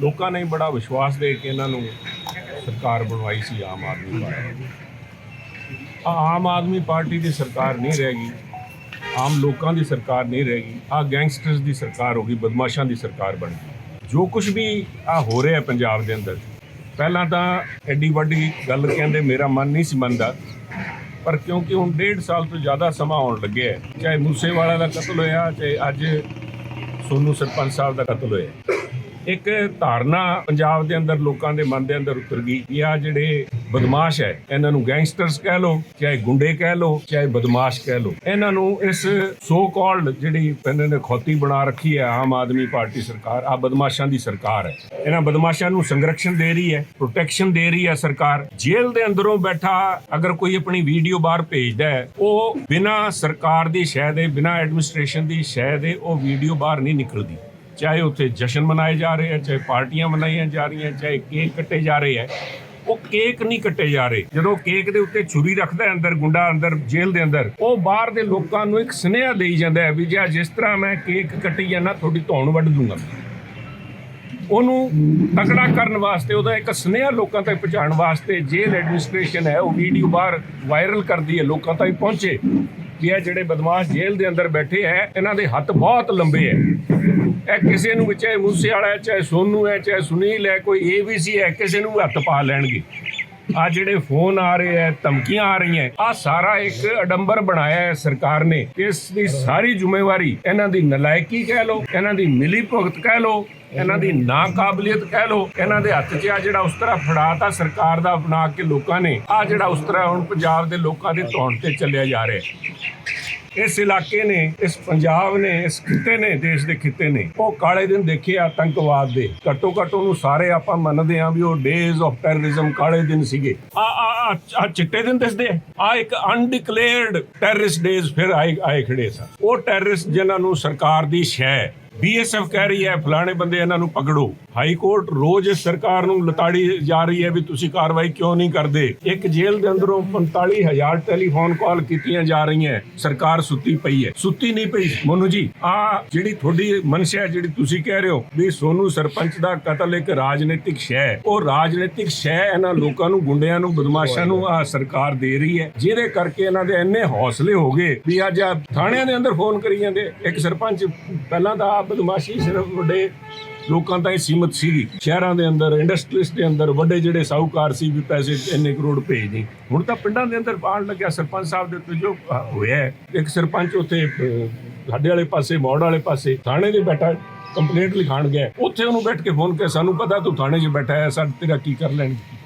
ਲੋਕਾਂ ਨੇ ਬੜਾ ਵਿਸ਼ਵਾਸ ਦੇ ਕੇ ਇਹਨਾਂ ਨੂੰ ਸਰਕਾਰ ਬਣਵਾਈ ਸੀ ਆਮ ਆਦਮੀ ਪਾਰਟੀ। ਆਹ ਆਮ ਆਦਮੀ ਪਾਰਟੀ ਦੀ ਸਰਕਾਰ ਨਹੀਂ ਰਹਿ ਗਈ। ਆਮ ਲੋਕਾਂ ਦੀ ਸਰਕਾਰ ਨਹੀਂ ਰਹਿ ਗਈ। ਆ ਗੈਂਗਸਟਰਸ ਦੀ ਸਰਕਾਰ ਹੋ ਗਈ, ਬਦਮਾਸ਼ਾਂ ਦੀ ਸਰਕਾਰ ਬਣ ਗਈ। ਜੋ ਕੁਝ ਵੀ ਆ ਹੋ ਰਿਹਾ ਪੰਜਾਬ ਦੇ ਅੰਦਰ, ਪਹਿਲਾਂ ਤਾਂ ਐਡੀ ਵੱਡੀ ਗੱਲ ਕਹਿੰਦੇ ਮੇਰਾ ਮਨ ਨਹੀਂ ਸੀ ਮੰਨਦਾ, ਪਰ ਕਿਉਂਕਿ ਹੁਣ ਡੇਢ ਸਾਲ ਤੋਂ ਜ਼ਿਆਦਾ ਸਮਾਂ ਆਉਣ ਲੱਗਿਆ ਚਾਹੇ ਮੂਸੇਵਾਲਾ ਦਾ ਕਤਲ ਹੋਇਆ, ਚਾਹੇ ਅੱਜ ਸੋਨੂ ਸਰਪੰਚ ਸਾਹਿਬ ਦਾ ਕਤਲ ਹੋਇਆ। ਇੱਕ ਧਾਰਨਾ ਪੰਜਾਬ ਦੇ ਅੰਦਰ, ਲੋਕਾਂ ਦੇ ਮਨ ਦੇ ਅੰਦਰ ਉਤਰ ਗਈ ਕਿ ਆ ਜਿਹੜੇ ਬਦਮਾਸ਼ ਹੈ, ਇਹਨਾਂ ਨੂੰ ਗੈਂਗਸਟਰਸ ਕਹਿ ਲਓ, ਚਾਹੇ ਗੁੰਡੇ ਕਹਿ ਲਓ, ਚਾਹੇ ਬਦਮਾਸ਼ ਕਹਿ ਲਓ। ਇਹਨਾਂ ਨੂੰ ਇਸ ਸੋ ਕਾਲਡ ਜਿਹੜੀ ਇਹਨਾਂ ਨੇ ਖੌਤੀ ਬਣਾ ਰੱਖੀ ਹੈ, ਆਮ ਆਦਮੀ ਪਾਰਟੀ ਸਰਕਾਰ ਆ ਬਦਮਾਸ਼ਾਂ ਦੀ ਸਰਕਾਰ ਹੈ। ਇਹਨਾਂ ਬਦਮਾਸ਼ਾਂ ਨੂੰ ਸੰਰਕਸ਼ਣ ਦੇ ਰਹੀ ਹੈ ਪ੍ਰੋਟੈਕਸ਼ਨ ਦੇ ਰਹੀ ਹੈ ਸਰਕਾਰ। ਜੇਲ੍ਹ ਦੇ ਅੰਦਰੋਂ ਬੈਠਾ ਅਗਰ ਕੋਈ ਆਪਣੀ ਵੀਡੀਓ ਬਾਹਰ ਭੇਜਦਾ ਹੈ, ਉਹ ਬਿਨਾਂ ਸਰਕਾਰ ਦੀ ਸ਼ਹਿ ਦੇ, ਬਿਨਾਂ ਐਡਮਿਨਿਸਟ੍ਰੇਸ਼ਨ ਦੀ ਸ਼ਹਿ ਦੇ ਉਹ ਵੀਡੀਓ ਬਾਹਰ ਨਹੀਂ ਨਿਕਲਦੀ। ਚਾਹੇ ਉੱਥੇ ਜਸ਼ਨ ਮਨਾਏ ਜਾ ਰਹੇ ਹੈ ਚਾਹੇ ਪਾਰਟੀਆਂ ਮਨਾਈਆਂ ਜਾ ਰਹੀਆਂ, ਚਾਹੇ ਕੇਕ ਕੱਟੇ ਜਾ ਰਹੇ ਹੈ ਉਹ ਕੇਕ ਨਹੀਂ ਕੱਟੇ ਜਾ ਰਹੇ। ਜਦੋਂ ਕੇਕ ਦੇ ਉੱਤੇ ਛੁਰੀ ਰੱਖਦਾ ਅੰਦਰ, ਗੁੰਡਾ ਅੰਦਰ, ਜੇਲ੍ਹ ਦੇ ਅੰਦਰ, ਉਹ ਬਾਹਰ ਦੇ ਲੋਕਾਂ ਨੂੰ ਇੱਕ ਸੁਨੇਹਾ ਦੇਈ ਜਾਂਦਾ ਹੈ ਵੀ ਜੇ ਜਿਸ ਤਰ੍ਹਾਂ ਮੈਂ ਕੇਕ ਕੱਟੀ ਜਾਂਦਾ ਤੁਹਾਡੀ ਧੌਣ ਵੱਢ ਦੂੰਗਾ। ਉਹਨੂੰ ਤਕੜਾ ਕਰਨ ਵਾਸਤੇ, ਉਹਦਾ ਇੱਕ ਸੁਨੇਹਾ ਲੋਕਾਂ ਤੱਕ ਪਹੁੰਚਾਉਣ ਵਾਸਤੇ ਜੇਲ੍ਹ ਐਡਮਿਨਿਸਟ੍ਰੇਸ਼ਨ ਹੈ, ਉਹ ਵੀਡੀਓ ਬਾਹਰ ਵਾਇਰਲ ਕਰਦੀ ਹੈ, ਲੋਕਾਂ ਤੱਕ ਪਹੁੰਚੇ। ਵੀ ਇਹ ਜਿਹੜੇ ਬਦਮਾਸ਼ ਜੇਲ੍ਹ ਦੇ ਅੰਦਰ ਬੈਠੇ ਹੈ, ਇਹਨਾਂ ਦੇ ਹੱਥ ਬਹੁਤ ਲੰਬੇ ਹੈ। ਇਹ ਕਿਸੇ ਨੂੰ ਵੀ, ਚਾਹੇ ਮੂਸੇ ਵਾਲਾ ਹੈ, ਚਾਹੇ ਸੋਨੂ ਹੈ, ਚਾਹੇ ਸੁਨੀਲ ਹੈ, ਕੋਈ ਏਬੀਸੀ ਹੈ, ਕਿਸੇ ਨੂੰ ਵੀ ਹੱਥ ਪਾ ਲੈਣਗੇ। ਆ ਜਿਹੜੇ ਫੋਨ ਆ ਰਹੇ ਹੈ ਧਮਕੀਆਂ ਆ ਰਹੀਆਂ ਆ ਸਾਰਾ ਇੱਕ ਅਡੰਬਰ ਬਣਾਇਆ ਹੈ ਸਰਕਾਰ ਨੇ। ਇਸ ਦੀ ਸਾਰੀ ਜ਼ਿੰਮੇਵਾਰੀ ਇਹਨਾਂ ਦੀ ਨਲਾਇਕੀ ਕਹਿ ਲਓ, ਇਹਨਾਂ ਦੀ ਮਿਲੀ ਭੁਗਤ ਕਹਿ ਲਓ, ਇਹਨਾਂ ਦੀ ਨਾਕਾਬਲੀਅਤ ਕਹਿ ਲਓ, ਇਹਨਾਂ ਦੇ ਹੱਥ 'ਚ ਆ ਜਿਹੜਾ ਉਸ ਤਰ੍ਹਾਂ ਫੜਾਤਾ ਸਰਕਾਰ ਦਾ ਬਣਾ ਕੇ ਲੋਕਾਂ ਨੇ, ਆ ਜਿਹੜਾ ਉਸ ਤਰ੍ਹਾਂ ਹੁਣ ਪੰਜਾਬ ਦੇ ਲੋਕਾਂ ਦੇ ਧੌਣ ਤੇ ਚੱਲਿਆ ਜਾ ਰਿਹਾ। ਇਸ ਇਲਾਕੇ ਨੇ, ਇਸ ਪੰਜਾਬ ਨੇ, ਇਸ ਖਿੱਤੇ ਨੇ, ਦੇਸ਼ ਦੇ ਖਿੱਤੇ ਨੇ, ਉਹ ਕਾਲੇ ਦਿਨ ਦੇਖੇ ਆਤੰਕਵਾਦ ਦੇ। ਘੱਟੋ ਘੱਟ ਉਹਨੂੰ ਸਾਰੇ ਆਪਾਂ ਮੰਨਦੇ ਹਾਂ ਵੀ ਉਹ ਡੇਜ਼ ਆਫ ਟੈਰਰਿਜ਼ਮ ਕਾਲੇ ਦਿਨ ਸੀਗੇ। ਆ, ਆ- ਆ ਚਿੱਟੇ ਦਿਨ ਦਿਸਦੇ ਆ। ਇੱਕ ਅਨਡਿਕਲੇਅਰਡ ਟੈਰਰਿਸਟ ਡੇਜ਼ ਫਿਰ ਆਏ ਆਏ ਖੜੇ ਸਨ। ਉਹ ਟੈਰਰਿਸਟ ਜਿਨ੍ਹਾਂ ਨੂੰ ਸਰਕਾਰ ਦੀ ਸ਼ੈ ਬੀਐਸਐਫ ਕਹਿ ਰਹੀ ਹੈ, ਫਲਾਣੇ ਬੰਦੇ ਇਹਨਾਂ ਨੂੰ ਪਕੜੋ। ਹਾਈ ਕੋਰਟ ਰੋਜ਼ ਸਰਕਾਰ ਨੂੰ ਲਤਾੜੀ ਜਾ ਰਹੀ ਹੈ ਵੀ ਤੁਸੀਂ ਕਾਰਵਾਈ ਕਿਉਂ ਨਹੀਂ ਕਰਦੇ? ਇੱਕ ਜੇਲ੍ਹ ਦੇ ਅੰਦਰੋਂ 45000 ਟੈਲੀਫੋਨ ਕਾਲ ਕੀਤੀਆਂ ਜਾ ਰਹੀਆਂ ਸਰਕਾਰ ਸੁੱਤੀ ਪਈ ਹੈ। ਸੁੱਤੀ ਨਹੀਂ ਪਈ, ਮੋਨੂ ਜੀ, ਆ ਜਿਹੜੀ ਤੁਹਾਡੀ ਮਨਸ਼ਾ ਜਿਹੜੀ ਤੁਸੀਂ ਕਹਿ ਰਹੇ ਹੋ ਵੀ ਸੋਨੂ ਸਰਪੰਚ ਦਾ ਕਤਲ ਇੱਕ ਰਾਜਨੀਤਿਕ ਸ਼ੈ ਉਹ ਰਾਜਨੀਤਿਕ ਸ਼ੈ ਇਹਨਾਂ ਲੋਕਾਂ ਨੂੰ, ਗੁੰਡਿਆਂ ਨੂੰ, ਬਦਮਾਸ਼ਾਂ ਨੂੰ ਆ ਸਰਕਾਰ ਦੇ ਰਹੀ ਹੈ। ਜਿਹਦੇ ਕਰਕੇ ਇਹਨਾਂ ਦੇ ਇੰਨੇ ਹੌਸਲੇ ਹੋ ਗਏ ਵੀ ਅੱਜ ਥਾਣਿਆਂ ਦੇ ਅੰਦਰ ਫੋਨ ਕਰੀ ਜਾਂਦੇ ਇੱਕ ਸਰਪੰਚ ਪਹਿਲਾਂ ਤਾਂ ਆ ਬਦਮਾਸ਼ੀ ਸਿਰਫ ਵੱਡੇ ਲੋਕਾਂ ਤਾਂ ਇਹ ਸੀਮਤ ਸੀਗੀ। ਸ਼ਹਿਰਾਂ ਦੇ ਅੰਦਰ ਇੰਡਸਟਰੀਜ਼ ਦੇ ਅੰਦਰ ਵੱਡੇ ਜਿਹੜੇ ਸਾਹੂਕਾਰ ਸੀ ਵੀ ਪੈਸੇ ਇੰਨੇ ਕਰੋੜ ਭੇਜ ਦੇ ਹੁਣ ਤਾਂ ਪਿੰਡਾਂ ਦੇ ਅੰਦਰ ਪਾਣ ਲੱਗਿਆ ਸਰਪੰਚ ਸਾਹਿਬ ਦੇ ਉੱਤੇ ਜੋ ਹੋਇਆ ਇੱਕ ਸਰਪੰਚ ਉੱਥੇ ਸਾਡੇ ਵਾਲੇ ਪਾਸੇ, ਮੋੜ ਵਾਲੇ ਪਾਸੇ ਥਾਣੇ ਦੇ ਬੈਠਾ ਕੰਪਲੇਂਟ ਲਿਖਾਣ ਗਿਆ। ਉੱਥੇ ਉਹਨੂੰ ਬੈਠ ਕੇ ਫੋਨ ਕੇ ਸਾਨੂੰ ਪਤਾ ਤੂੰ ਥਾਣੇ 'ਚ ਬੈਠਾ ਹੈ ਸਾਡੇ ਤੇਰਾ ਕੀ ਕਰ ਲੈਣਗੇ?